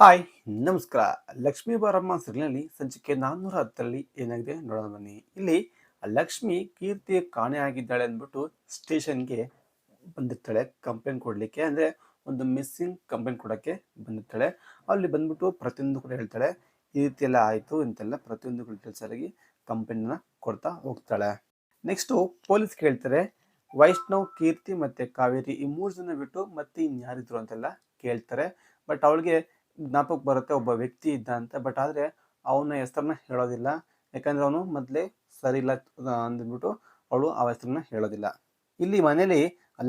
Hi ನಮಸ್ಕಾರ. ಲಕ್ಷ್ಮೀ ಬಾರಮ್ಮ ಸಿಗ್ನಲ್ಲಿ ಸಂಚಿಕೆ ನಾನ್ನೂರ ಹತ್ತರಲ್ಲಿ ಏನಾಗಿದೆ ನೋಡೋಣ ಬನ್ನಿ. ಇಲ್ಲಿ ಲಕ್ಷ್ಮಿ ಕೀರ್ತಿ ಕಾಣೆಯಾಗಿದ್ದಾಳೆ ಅಂದ್ಬಿಟ್ಟು ಸ್ಟೇಷನ್ಗೆ ಬಂದಿರ್ತಾಳೆ ಕಂಪ್ಲೇಂಟ್ ಕೊಡಲಿಕ್ಕೆ. ಅಂದರೆ ಒಂದು ಮಿಸ್ಸಿಂಗ್ ಕಂಪ್ಲೇಂಟ್ ಕೊಡೋಕ್ಕೆ ಬಂದಿರ್ತಾಳೆ. ಅಲ್ಲಿ ಬಂದ್ಬಿಟ್ಟು ಪ್ರತಿಯೊಂದು ಕೂಡ ಹೇಳ್ತಾಳೆ. ಈ ರೀತಿ ಎಲ್ಲ ಆಯಿತು ಅಂತೆಲ್ಲ ಪ್ರತಿಯೊಂದು ಡೀಟೇಲ್ಸ್ ಆಗಿ ಕಂಪ್ಲೇಂಟ್ನ ಕೊಡ್ತಾ ಹೋಗ್ತಾಳೆ. ನೆಕ್ಸ್ಟು ಪೊಲೀಸ್ ಕೇಳ್ತಾರೆ ವೈಷ್ಣವ್ ಕೀರ್ತಿ ಮತ್ತು ಕಾವೇರಿ ಈ ಮೂರು ಜನ ಬಿಟ್ಟು ಮತ್ತೆ ಇನ್ಯಾರಿದ್ರು ಅಂತೆಲ್ಲ ಕೇಳ್ತಾರೆ. ಬಟ್ ಅವಳಿಗೆ ಜ್ಞಾಪಕ ಬರುತ್ತೆ, ಒಬ್ಬ ವ್ಯಕ್ತಿ ಇದ್ದ ಅಂತ ಬಟ್ ಆದರೆ ಅವನ ಹೆಸರನ್ನ ಹೇಳೋದಿಲ್ಲ. ಯಾಕಂದ್ರೆ ಅವನು ಮೊದಲೇ ಸರಿ ಇಲ್ಲ ಅಂದ್ಬಿಟ್ಟು ಅವಳು ಆ ಹೆಸರನ್ನ ಹೇಳೋದಿಲ್ಲ. ಇಲ್ಲಿ ಮನೇಲಿ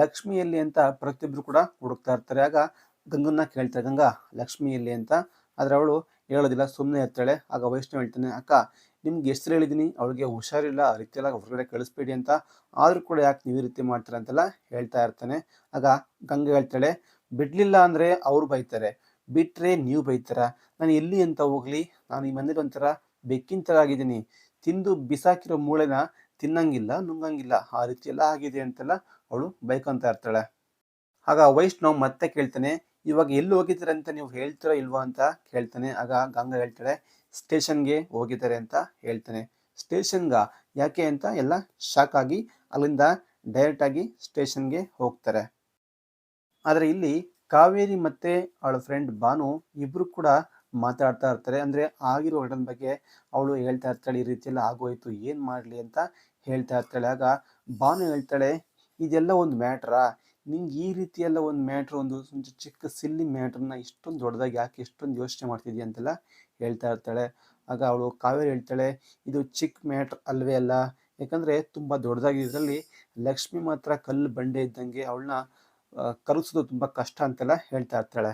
ಲಕ್ಷ್ಮಿ ಎಲ್ಲಿ ಅಂತ ಪ್ರತಿಯೊಬ್ಬರು ಕೂಡ ಹುಡುಕ್ತಾ ಇರ್ತಾರೆ. ಆಗ ಗಂಗನ್ನ ಕೇಳ್ತಾರೆ, ಗಂಗಾ ಲಕ್ಷ್ಮಿ ಎಲ್ಲಿ ಅಂತ. ಆದರೆ ಅವಳು ಹೇಳೋದಿಲ್ಲ ಸುಮ್ಮನೆ ಇರ್ತಾಳೆ. ಆಗ ವೈಷ್ಣವ್ ಹೇಳ್ತಾನೆ, ಅಕ್ಕ, ನಿಮ್ಗೆ ಹೆಸರು ಹೇಳಿದ್ದೀನಿ. ಅವಳಿಗೆ ಹುಷಾರಿಲ್ಲ. ಆ ರೀತಿ ಎಲ್ಲ ಹೊರಗಡೆ ಕಳಿಸ್ಬೇಡಿ ಅಂತ. ಆದರೂ ಕೂಡ ಯಾಕೆ ನೀವು ಈ ರೀತಿ ಮಾಡ್ತಾರೆ ಅಂತೆಲ್ಲ ಹೇಳ್ತಾ ಇರ್ತಾನೆ. ಆಗ ಗಂಗೆ ಹೇಳ್ತಾಳೆ, ಬಿಡ್ಲಿಲ್ಲ ಅಂದರೆ ಅವ್ರು ಬೈತಾರೆ. ಬಿಟ್ರೆ ನೀವು ಬೈತಾರ? ನಾನು ಎಲ್ಲಿ ಅಂತ ಹೋಗ್ಲಿ, ನಾನು ಈ ಮನೇಲಿ ಒಂಥರ ಬೆಕ್ಕಿನ ಥರ ಆಗಿದ್ದೀನಿ ತಿಂದು ಬಿಸಾಕಿರೋ ಮೂಳೆನ ತಿನ್ನಂಗಿಲ್ಲ, ನುಂಗಂಗಿಲ್ಲ. ಆ ರೀತಿ ಎಲ್ಲ ಆಗಿದೆ ಅಂತೆಲ್ಲ ಅವಳು ಬೈಕೊಂತ ಇರ್ತಾಳೆ. ಆಗ ವೈಷ್ಣವ್ ಮತ್ತೆ ಕೇಳ್ತಾನೆ, ಇವಾಗ ಎಲ್ಲಿ ಹೋಗಿದ್ದಾರೆ ಅಂತ ನೀವು ಹೇಳ್ತೀರಾ ಇಲ್ವಾ ಅಂತ? ಕೇಳ್ತಾನೆ. ಆಗ ಗಂಗಾ ಹೇಳ್ತಾಳೆ, ಸ್ಟೇಷನ್ಗೆ ಹೋಗಿದ್ದಾರೆ ಅಂತ ಹೇಳ್ತಾನೆ. ಸ್ಟೇಷನ್ಗ? ಯಾಕೆ ಅಂತ ಎಲ್ಲ ಶಾಕ್ ಆಗಿ ಅಲ್ಲಿಂದ ಡೈರೆಕ್ಟ್ ಆಗಿ ಸ್ಟೇಷನ್ಗೆ ಹೋಗ್ತಾರೆ. ಆದರೆ ಇಲ್ಲಿ ಕಾವೇರಿ ಮತ್ತೆ ಅವಳ ಫ್ರೆಂಡ್ ಬಾನು ಇಬ್ಬರು ಕೂಡ ಮಾತಾಡ್ತಾ ಇರ್ತಾರೆ. ಅಂದ್ರೆ ಆಗಿರೋ ಘಟನೆ ಬಗ್ಗೆ ಅವಳು ಹೇಳ್ತಾ ಇರ್ತಾಳೆ, ಈ ರೀತಿಯೆಲ್ಲ ಆಗೋಯ್ತು, ಏನು ಮಾಡ್ಲಿ ಅಂತ ಹೇಳ್ತಾ ಇರ್ತಾಳೆ. ಆಗ ಬಾನು ಹೇಳ್ತಾಳೆ, ಇದೆಲ್ಲ ಒಂದು ಮ್ಯಾಟ್ರಾ ನಿಂಗೆ ಈ ರೀತಿಯೆಲ್ಲ ಒಂದು ಮ್ಯಾಟ್ರ್ ಒಂದು ಒಂದು ಚಿಕ್ಕ ಸಿಲ್ಲಿ ಮ್ಯಾಟ್ರನ್ನ ಇಷ್ಟೊಂದು ದೊಡ್ಡದಾಗಿ ಯಾಕೆ ಇಷ್ಟೊಂದು ಯೋಚನೆ ಮಾಡ್ತಿದ್ಯಾ ಅಂತೆಲ್ಲ ಹೇಳ್ತಾ ಇರ್ತಾಳೆ. ಆಗ ಅವಳು ಕಾವೇರಿ ಹೇಳ್ತಾಳೆ, ಇದು ಚಿಕ್ಕ ಮ್ಯಾಟ್ರ್ ಅಲ್ವೇ ಅಲ್ಲ. ಯಾಕಂದ್ರೆ ತುಂಬಾ ದೊಡ್ಡದಾಗಿ ಇದರಲ್ಲಿ ಲಕ್ಷ್ಮಿ ಮಾತ್ರ ಕಲ್ಲು ಬಂಡೆ ಇದ್ದಂಗೆ ಅವಳನ್ನ ಕರೆಸೋದು ತುಂಬ ಕಷ್ಟ ಅಂತೆಲ್ಲ ಹೇಳ್ತಾ ಇರ್ತಾಳೆ.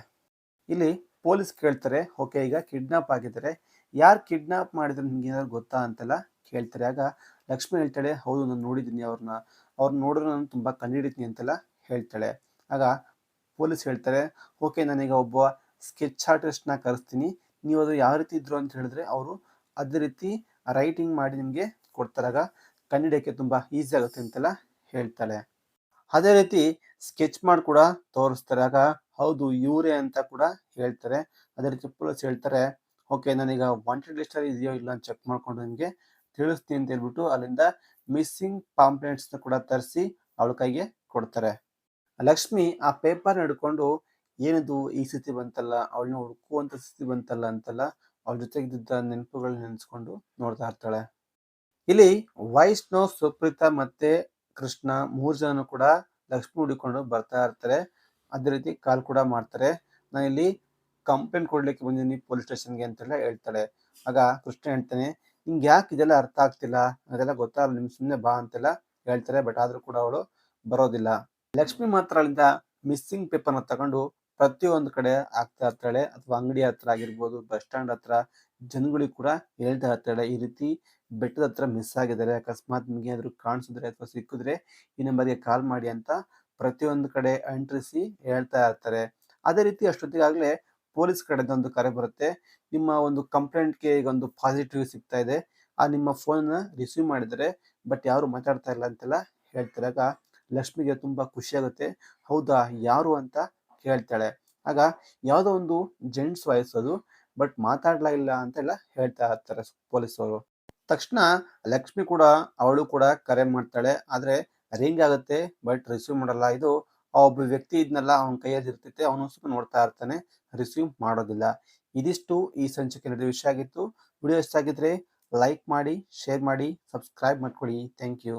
ಇಲ್ಲಿ ಪೊಲೀಸ್ ಕೇಳ್ತಾರೆ, ಓಕೆ, ಈಗ ಕಿಡ್ನಾಪ್ ಆಗಿದ್ದಾರೆ. ಯಾರು ಕಿಡ್ನಾಪ್ ಮಾಡಿದ್ರೆ ನಿಮ್ಗೆ ಏನಾದ್ರು ಗೊತ್ತಾ? ಅಂತೆಲ್ಲ ಕೇಳ್ತಾರೆ. ಆಗ ಲಕ್ಷ್ಮಿ ಹೇಳ್ತಾಳೆ, ಹೌದು, ನಾನು ನೋಡಿದ್ದೀನಿ ಅವ್ರನ್ನ ಅವ್ರನ್ನ ನೋಡಿದ್ರೆ ನಾನು ತುಂಬ ಕಂಡುಹಿಡಿತೀನಿ ಅಂತೆಲ್ಲ ಹೇಳ್ತಾಳೆ. ಆಗ ಪೊಲೀಸ್ ಹೇಳ್ತಾರೆ, ಓಕೆ, ನಾನೀಗ ಒಬ್ಬ ಸ್ಕೆಚ್ ಆರ್ಟಿಸ್ಟ್ನ ಕರೆಸ್ತೀನಿ. ನೀವು ಅದು ಯಾವ ರೀತಿ ಇದ್ರು ಅಂತ ಹೇಳಿದ್ರೆ ಅವರು ಅದೇ ರೀತಿ ರೈಟಿಂಗ್ ಮಾಡಿ ನಿಮಗೆ ಕೊಡ್ತಾರಾಗ ಕಂಡಿಡಿಯೋಕ್ಕೆ ತುಂಬ ಈಸಿ ಆಗುತ್ತೆ ಅಂತೆಲ್ಲ ಹೇಳ್ತಾಳೆ. ಅದೇ ರೀತಿ ಸ್ಕೆಚ್ ಮಾಡಿ ಕೂಡ ತೋರಿಸ್ತಾರೆ. ಆಗ ಹೌದು, ಇವರೇ ಅಂತ ಕೂಡ ಹೇಳ್ತಾರೆ. ಅದೇ ರೀತಿ ಪೊಲೀಸ್ ಹೇಳ್ತಾರೆ, ಓಕೆ, ನನಗೆ ವಾಂಟೆಡ್ ಲಿಸ್ಟಲ್ಲಿ ಇದೆಯೋ ಇಲ್ಲ ಅಂತ ಚೆಕ್ ಮಾಡ್ಕೊಂಡು ನಿಮಗೆ ತಿಳಿಸ್ತೀನಿ ಅಂತ ಹೇಳ್ಬಿಟ್ಟು ಅಲ್ಲಿಂದ ಮಿಸ್ಸಿಂಗ್ ಪಾಂಪ್ಲೆಟ್ಸ್ನ ಕೂಡ ತರಿಸಿ ಅವಳ ಕೈಗೆ ಕೊಡ್ತಾರೆ. ಲಕ್ಷ್ಮಿ ಆ ಪೇಪರ್ ಹಿಡ್ಕೊಂಡು, ಏನಿದು ಈ ಸ್ಥಿತಿ ಬಂತಲ್ಲ? ಅವಳನ್ನ ಹುಡುಕುವಂತ ಸ್ಥಿತಿ ಬಂತಲ್ಲ ಅಂತಲ್ಲ? ಅವಳ ಜೊತೆಗಿದ್ದ ನೆನಪುಗಳನ್ನ ನೆನೆಸ್ಕೊಂಡು ನೋಡ್ತಾ ಇರ್ತಾಳೆ. ಇಲ್ಲಿ ವೈಷ್ಣವ್ ಸುಪ್ರೀತಾ ಮತ್ತೆ ಕೃಷ್ಣ ಮೂರು ಜನನು ಕೂಡ ಲಕ್ಷ್ಮಿ ಹುಡುಕೊಂಡು ಬರ್ತಾ ಇರ್ತಾರೆ. ಅದೇ ರೀತಿ ಕಾಲ್ ಕೂಡ ಮಾಡ್ತಾರೆ. ನಾನು ಇಲ್ಲಿ ಕಂಪ್ಲೇಂಟ್ ಕೊಡ್ಲಿಕ್ಕೆ ಬಂದಿದ್ದೀನಿ ಪೊಲೀಸ್ ಸ್ಟೇಷನ್ಗೆ ಅಂತೆಲ್ಲ ಹೇಳ್ತಾಳೆ. ಆಗ ಕೃಷ್ಣ ಹೇಳ್ತಾನೆ ನಿಂಗೆ ಯಾಕೆ ಇದೆಲ್ಲ ಅರ್ಥ ಆಗ್ತಿಲ್ಲ? ಅದೆಲ್ಲ ಗೊತ್ತಾಗಲ್ಲ ನಿಮ್ ಸುಮ್ಮನೆ ಬಾ ಅಂತೆಲ್ಲ ಹೇಳ್ತಾರೆ. ಬಟ್ ಆದ್ರೂ ಕೂಡ ಅವಳು ಬರೋದಿಲ್ಲ. ಲಕ್ಷ್ಮಿ ಮಾತ್ರ ಅಲ್ಲಿಂದ ಮಿಸ್ಸಿಂಗ್ ಪೇಪರ್ನ ತಗೊಂಡು ಪ್ರತಿಯೊಂದು ಕಡೆ ಆಗ್ತಾ ಇರ್ತಾಳೆ. ಅಥವಾ ಅಂಗಡಿ ಹತ್ರ ಆಗಿರ್ಬೋದು, ಬಸ್ ಸ್ಟ್ಯಾಂಡ್ ಹತ್ರ ಜನಗಳಿಗೆ ಕೂಡ ಹೇಳ್ತಾ ಇರ್ತಾಳೆ. ಈ ರೀತಿ ಬೆಟ್ಟದ ಹತ್ರ ಮಿಸ್ ಆಗಿದ್ದಾರೆ, ಅಕಸ್ಮಾತ್ ನಿಮಗೆ ಏನಾದರೂ ಕಾಣಿಸಿದ್ರೆ ಅಥವಾ ಸಿಕ್ಕಿದ್ರೆ ಈ ನಂಬರ್ಗೆ ಕಾಲ್ ಮಾಡಿ ಅಂತ ಪ್ರತಿಯೊಂದು ಕಡೆ ಅಂಟಿಸಿ ಹೇಳ್ತಾ ಇರ್ತಾರೆ. ಅದೇ ರೀತಿ ಅಷ್ಟೊತ್ತಿಗಾಗಲೇ ಪೊಲೀಸ್ ಕಡೆಯಿಂದ ಒಂದು ಕರೆ ಬರುತ್ತೆ. ನಿಮ್ಮ ಒಂದು ಕಂಪ್ಲೇಂಟ್ಗೆ ಈಗ ಒಂದು ಪಾಸಿಟಿವ್ ಸಿಗ್ತಾ ಇದೆ. ಆ ನಿಮ್ಮ ಫೋನನ್ನು ರಿಸೀವ್ ಮಾಡಿದರೆ ಬಟ್ ಯಾರು ಮಾತಾಡ್ತಾ ಇಲ್ಲ ಅಂತೆಲ್ಲ ಹೇಳ್ತಿರಾಗ ಲಕ್ಷ್ಮಿಗೆ ತುಂಬ ಖುಷಿ ಆಗುತ್ತೆ. ಹೌದಾ, ಯಾರು ಅಂತ ಕೇಳ್ತಾಳೆ. ಆಗ ಯಾವುದೋ ಒಂದು ಜೆಂಟ್ಸ್ ವಾಯ್ಸ್ ಬಟ್ ಮಾತಾಡ್ಲಾ ಇಲ್ಲ ಅಂತೆಲ್ಲ ಹೇಳ್ತಾ ಇರ್ತಾರೆ ಪೊಲೀಸರು ತಕ್ಷಣ ಲಕ್ಷ್ಮಿ ಕೂಡ, ಅವಳು ಕೂಡ ಕರೆ ಮಾಡ್ತಾಳೆ. ಆದ್ರೆ ರಿಂಗ್ ಆಗುತ್ತೆ, ಬಟ್ ರಿಸೀವ್ ಮಾಡಲ್ಲ. ಇದು ಆ ಒಬ್ಬ ವ್ಯಕ್ತಿ ಇದ್ನಲ್ಲ, ಅವನ ಕೈಯಲ್ಲಿ ಇರ್ತೈತೆ, ಅವನು ಸ್ವಲ್ಪ ನೋಡ್ತಾ ಇರ್ತಾನೆ, ರಿಸೀವ್ ಮಾಡೋದಿಲ್ಲ. ಇದಿಷ್ಟು ಈ ಸಂಚಿಕೆ ನಡೆದ ವಿಷಯ ಆಗಿತ್ತು. ವಿಡಿಯೋ ಇಷ್ಟ ಆಗಿದ್ರೆ ಲೈಕ್ ಮಾಡಿ, ಶೇರ್ ಮಾಡಿ, ಸಬ್ಸ್ಕ್ರೈಬ್ ಮಾಡ್ಕೊಳ್ಳಿ. Thank you.